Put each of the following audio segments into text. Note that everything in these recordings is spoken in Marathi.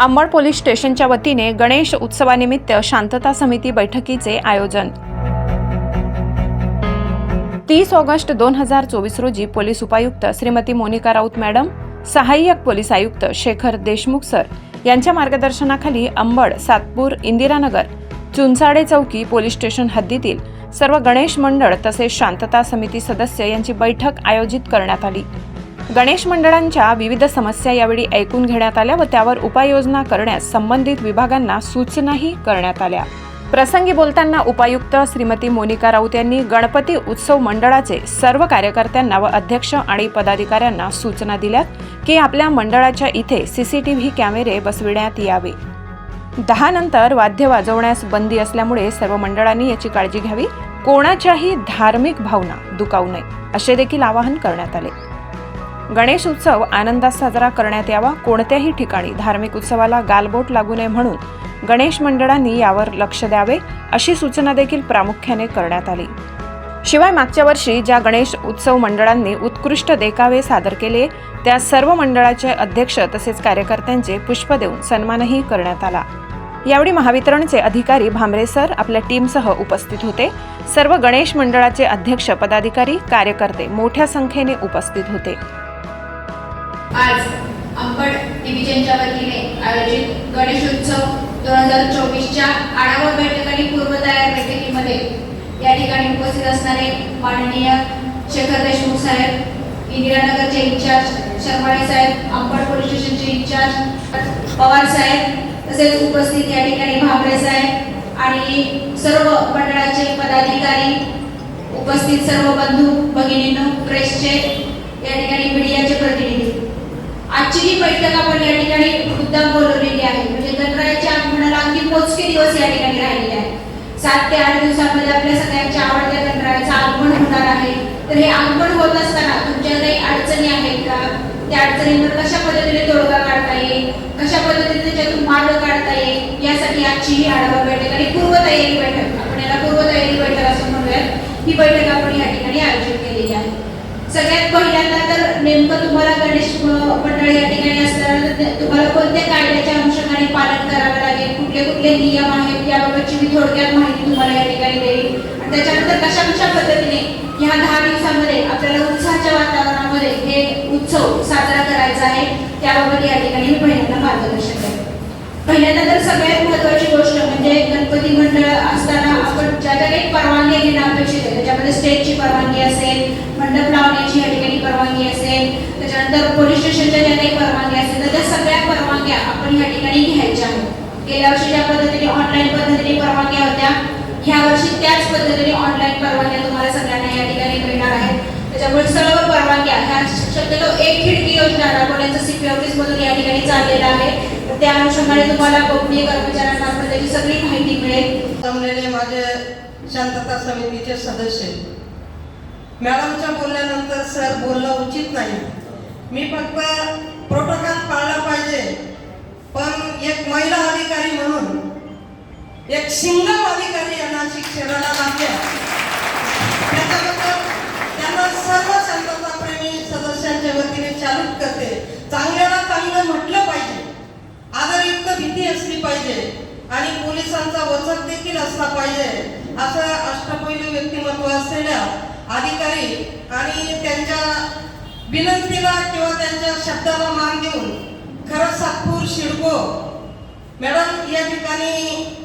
अंबड पोलीस स्टेशनच्या वतीने गणेश उत्सवानिमित्त शांतता समिती बैठकीचे आयोजन. तीस ऑगस्ट दोन हजार चोवीस रोजी पोलीस उपायुक्त श्रीमती मोनिका राऊत मॅडम सहाय्यक पोलीस आयुक्त शेखर देशमुख सर यांच्या मार्गदर्शनाखाली अंबड सातपूर इंदिरानगर चुंचाडे चौकी पोलीस स्टेशन हद्दीतील सर्व गणेश मंडळ तसेच शांतता समिती सदस्य यांची बैठक आयोजित करण्यात आली. गणेश मंडळांच्या विविध समस्या यावेळी ऐकून घेण्यात आल्या व त्यावर उपाययोजना करण्यास संबंधित विभागांना सूचनाही करण्यात आल्या. प्रसंगी बोलताना उपायुक्त श्रीमती मोनिका राऊत यांनी गणपती उत्सव मंडळाचे सर्व कार्यकर्त्यांना व अध्यक्ष आणि पदाधिकाऱ्यांना सूचना दिल्यात की आपल्या मंडळाच्या इथे सीसीटीव्ही कॅमेरे बसविण्यात यावे. दहा नंतर वाद्य वाजवण्यास बंदी असल्यामुळे सर्व मंडळांनी याची काळजी घ्यावी. कोणाच्याही धार्मिक भावना दुखावू नये असे देखील आवाहन करण्यात आले. गणेश उत्सव आनंदात साजरा करण्यात यावा. कोणत्याही ठिकाणी धार्मिक उत्सवाला गालबोट लागू नये म्हणून गणेश मंडळांनी यावर लक्ष द्यावे अशी सूचना देखील प्रामुख्याने करण्यात आली. शिवाय मागच्या वर्षी ज्या गणेश उत्सव मंडळांनी उत्कृष्ट देखावे सादर केले त्या सर्व मंडळाचे अध्यक्ष तसेच कार्यकर्त्यांचे पुष्प देऊन सन्मानही करण्यात आला. यावेळी महावितरणचे अधिकारी भामरे सर आपल्या टीमसह उपस्थित होते. सर्व गणेश मंडळाचे अध्यक्ष पदाधिकारी कार्यकर्ते मोठ्या संख्येने उपस्थित होते. आज अंबड डिव्हिजनच्या वतीने आयोजित गणेशोत्सव दोन हजार चोवीसच्या आढावा बैठक आणि पूर्वतयार बैठकीमध्ये या ठिकाणी उपस्थित असणारे माननीय शेखर देशमुख साहेब इंदिरानगरचे इंचार्ज शर्माळे साहेब अंबड पोलीस स्टेशनचे इंचार्ज पवार साहेब तसेच उपस्थित या ठिकाणी भाबरे साहेब आणि सर्व मंडळाचे पदाधिकारी उपस्थित सर्व बंधू भगिनींनो प्रेसचे या ठिकाणी मीडियाचे प्रतिनिधी. आजची ही बैठक आपण या ठिकाणी मुद्दाम बोलवलेली आहे. म्हणजे गणरायाच्या आगमनाला अगदी मोजके दिवस या ठिकाणी राहिलेले आहेत. सात ते आठ दिवसांमध्ये आपल्या सगळ्यांच्या आवडत्या गणरायाचं आगमन होणार आहे. तर हे आगमन होत असताना तुमच्या काही अडचणी आहेत का? त्या अडचणींवर कशा पद्धतीने तोडगा काढता येईल? कशा पद्धतीने त्याच्यातून मार्ग काढता येईल? यासाठी आजची ही आढावा बैठक आणि पूर्वतयारी बैठक आपण याला पूर्वतयारी बैठक असं म्हणूयात. ही बैठक आपण या ठिकाणी आयोजित केलेली आहे. सगळ्यात पहिल्यांदा तर नेमकं तुम्हाला आपल्याकडे या ठिकाणी असल्यानंतर तुम्हाला कोणत्या कायद्याच्या अनुषंगाने पालन करावं लागेल? कुठले कुठले नियम आहेत? याबाबतची मी थोडक्यात माहिती तुम्हाला या ठिकाणी देईल. आणि त्याच्यानंतर कशा कशा पद्धतीने ह्या दहा दिवसामध्ये आपल्याला उत्साहाच्या वातावरणामध्ये हे उत्सव साजरा करायचा आहे त्याबाबत या ठिकाणी मी पहिल्यांदा मार्गदर्शन करेन. पहिल्यांदा तर सगळ्यात महत्वाची गोष्ट म्हणजे गणपती मंडळ असताना आपण ज्या ज्या काही परवानगी घेणं अपेक्षित आहे त्याच्यामध्ये स्टेजची परवानगी असेल मंडप लावण्याची या ठिकाणी परवानगी असेल त्याच्यानंतर पोलीस स्टेशनच्या ज्या काही परवानगी असेल तर त्या सगळ्या परवानग्या आपण या ठिकाणी घ्यायच्या आहेत गेल्या वर्षी ज्या पद्धतीने ऑनलाईन पद्धतीने परवानग्या होत्या ह्या वर्षी त्याच पद्धतीने ऑनलाईन परवानग्या तुम्हाला सगळ्यांना या ठिकाणी मिळणार आहेत. त्याच्यामुळे सर्व परवानग्या ह्या शक्यतो एक खिडकी योजना राबवण्याचं सीपी ऑफिस मधून या ठिकाणी चाललेलं आहे. तर त्या अनुषंगाने तुम्हाला गोपनीय कर्मचाऱ्यांमार्फत त्याची सगळी माहिती मिळेल. जमलेले माझे शांतता समितीचे सदस्य. मॅडमच्या बोलल्यानंतर सर बोलणं उचित नाही. मी फक्त प्रोटोकॉल पाळला पाहिजे. एक महिला अधिकारी म्हणून एक सिंगल अधिकारी यांना शिक्षणाला लागल्या त्याच्याबद्दल त्यांना सर्व शांतताप्रेमी सदस्यांच्या वतीने चालूच करते. चांगल्याला चांगलं म्हटलं पाहिजे. आदरयुक्त भीती असली पाहिजे. आणि पोलिसांचा वचक देखील असला पाहिजे. असं अष्टपैलू व्यक्तिमत्व असलेल्या अधिकारी आणि त्यांच्या विनंतीला किंवा त्यांच्या शब्दाला मान देऊन खरं सातपूर शिडको मॅडम या ठिकाणी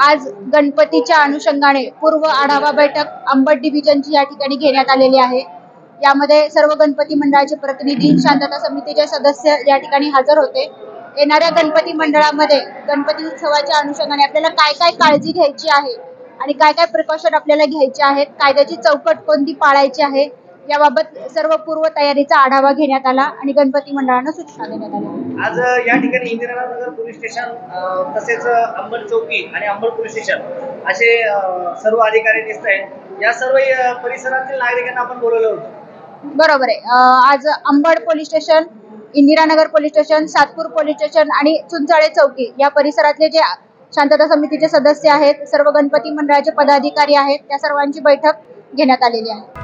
आज गणपतीच्या अनुषंगाने पूर्व आढावा बैठक अंबड डिव्हिजनची या ठिकाणी घेण्यात आलेली आहे. यामध्ये सर्व गणपती मंडळाचे प्रतिनिधी शांतता समितीचे सदस्य या ठिकाणी हजर होते. येणाऱ्या गणपती मंडळामध्ये गणपती उत्सवाच्या अनुषंगाने आपल्याला काय काय काळजी घ्यायची आहे आणि काय काय प्रिकॉशन आपल्याला घ्यायचे आहेत कायद्याची चौकट कोणती पाळायची आहे याबाबत सर्व पूर्व तयारीचा आढावा घेण्यात आला आणि गणपती मंडळांना सूचना देण्यात आल्या. आज या ठिकाणी इंदिरानगर पोलीस स्टेशन अ, तसेच अंबड चौकी आणि अंबड पोलीस स्टेशन असे अ, सर्व अधिकारी दिसत आहेत. या सर्व अ, परिसरातील नागरिकांना आपण बोलवलं होतं. बरोबर आहे. अं, आज Ambad police station Indiranagar police station Satpur police station आणि चुंचाळे चौकी या परिसरातले जे शांतता समितीचे सदस्य आहेत सर्व गणपती मंडळाचे पदाधिकारी आहेत त्या सर्वांची बैठक घेण्यात आलेली आहे.